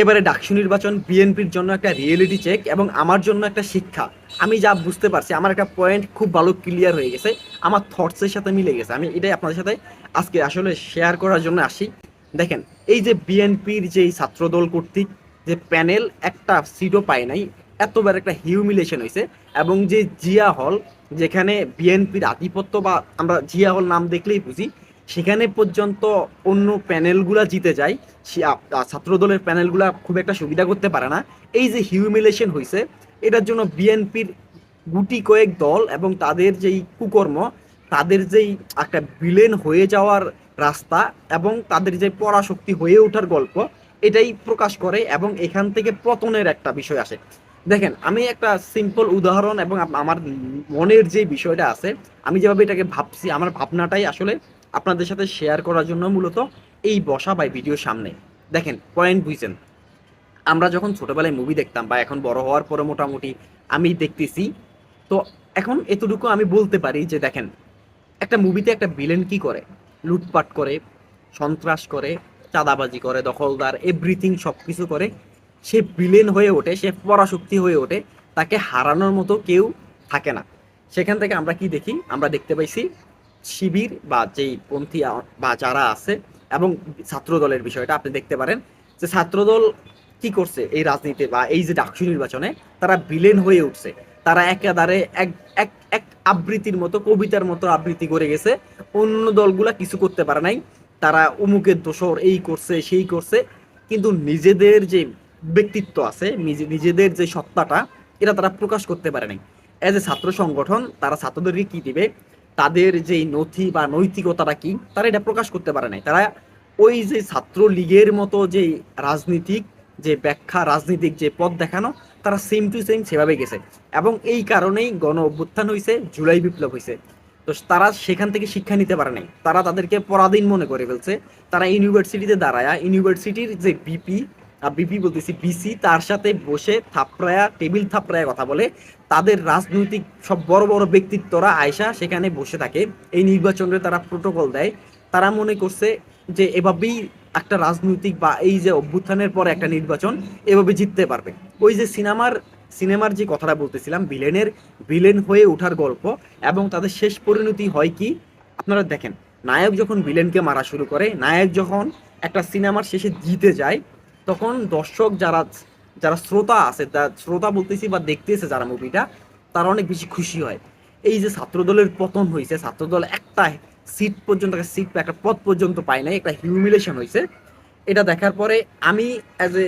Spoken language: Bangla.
এবারে ডাকসু নির্বাচন বিএনপির জন্য একটা রিয়েলিটি চেক এবং আমার জন্য একটা শিক্ষা। আমি যা বুঝতে পারছি, আমার একটা পয়েন্ট খুব ভালো ক্লিয়ার হয়ে গেছে। আমার থটসের সাথে মিলে গেছে। আমি এটাই আপনাদের সাথে আজকে আসলে শেয়ার করার জন্য আসি। দেখেন, এই যে বিএনপির যেই ছাত্রদল কর্তৃক যে প্যানেল একটা সিটও পায় নাই। এতবার একটা হিউমিলেশন হয়েছে এবং যে জিয়া হল, যেখানে বিএনপির আধিপত্য বা আমরা জিয়া হল নাম দেখলেই বুঝি সেখানে পর্যন্ত অন্য প্যানেলগুলা জিতে যায় ছাত্রদলের প্যানেলগুলা খুব একটা সুবিধা করতে পারে না। এই যে হিউমিলেশন হয়েছে এটার জন্য বিএনপির গুটি কয়েক দল এবং তাদের যেই কুকর্ম, তাদের যেই একটা বিলেন হয়ে যাওয়ার রাস্তা এবং তাদের যে পরাশক্তি হয়ে ওঠার গল্প, এটাই প্রকাশ করে এবং এখান থেকে পতনের একটা বিষয় আসে। দেখেন, আমি একটা সিম্পল উদাহরণ এবং আমার মনের যে বিষয়টা আছে, আমি যেভাবে এটাকে ভাবছি, আমার ভাবনাটাই আসলে আপনাদের সাথে শেয়ার করার জন্য মূলত এই বসা বা ভিডিও সামনে। দেখেন, পয়েন্ট বুঝছেন? আমরা যখন ছোটোবেলায় মুভি দেখতাম বা এখন বড় হওয়ার পরে মোটামুটি আমি দেখতেছি, তো এখন এতটুকু আমি বলতে পারি যে দেখেন, একটা মুভিতে একটা ভিলেন কি করে? লুটপাট করে, সন্ত্রাস করে, চাঁদাবাজি করে, দখলদার এভরিথিং সব কিছু করে, সে ভিলেন হয়ে ওঠে, সে পরাশক্তি হয়ে ওঠে, তাকে হারানোর মতো কেউ থাকে না। সেখান থেকে আমরা কি দেখি? আমরা দেখতে পাইছি শিবির বা যেই পন্থী বা যারা আছে এবং ছাত্রদলের বিষয়টা আপনি দেখতে পারেন যে ছাত্রদল কি করছে এই রাজনীতি বা এই যে ডাকসু নির্বাচনে, তারা ভিলেন হয়ে উঠছে। তারা একেবারে এক এক এক আবৃত্তির মতো, কবিতার মতো আবৃত্তি করে গেছে। অন্য দলগুলা কিছু করতে পারে নাই। তারা অমুকের দোষর, এই করছে, সেই করছে। কিন্তু নিজেদের যে ব্যক্তিত্ব আছে, নিজে- নিজেদের যে সত্তাটা, এটা তারা প্রকাশ করতে পারে নাই। এজ এ ছাত্র সংগঠন, তারা ছাত্রদেরকে কি দিবে? তাদের যে নথি বা নৈতিকতাটা কি, তারা এটা প্রকাশ করতে পারে নাই। তারা ওই যে ছাত্র লীগের মতো যে রাজনীতিক যে ব্যাখ্যা, রাজনীতিক যে পথ দেখানো, তারা সেম টু সেম সেভাবে গেছে। এবং এই কারণেই গণ অভ্যুত্থান হয়েছে জুলাই বিপ্লব হয়েছে তো তারা সেখান থেকে শিক্ষা নিতে পারে নাই। তারা তাদেরকে পরাধীন মনে করে ফেলছে। তারা ইউনিভার্সিটিতে দাঁড়ায় ইউনিভার্সিটির যে বিপি বিপি বলতেছি, বিসি তার সাথে বসে থাপড়ায়া, টেবিল থাপড়ায়া কথা বলে। তাদের রাজনৈতিক সব বড় বড় ব্যক্তিত্বরা আয়সা সেখানে বসে থাকে। এই নির্বাচনে তারা প্রোটোকল দেয়। তারা মনে করছে যে এভাবেই একটা রাজনৈতিক বা এই যে অভ্যুত্থানের পরে একটা নির্বাচন এভাবে জিততে পারবে। ওই যে সিনেমার সিনেমার যে কথাটা বলতেছিলাম, ভিলেনের, ভিলেন হয়ে ওঠার গল্প এবং তাদের শেষ পরিণতি হয় কি? আপনারা দেখেন, নায়ক যখন ভিলেনকে মারা শুরু করে, নায়ক যখন একটা সিনেমার শেষে জিতে যায় তখন দর্শক যারা যারা শ্রোতা আছে, তা শ্রোতা বলতেছি বা দেখতেছে যারা মুভিটা তারা অনেক বেশি খুশি হয়। এই যে ছাত্রদলের পতন হয়েছে ছাত্রদল একটা সিট পর্যন্ত, একটা সিট একটা পথ পর্যন্ত পায় নাই, একটা হিউমিলেশন হয়েছে এটা দেখার পরে আমি অ্যাজ এ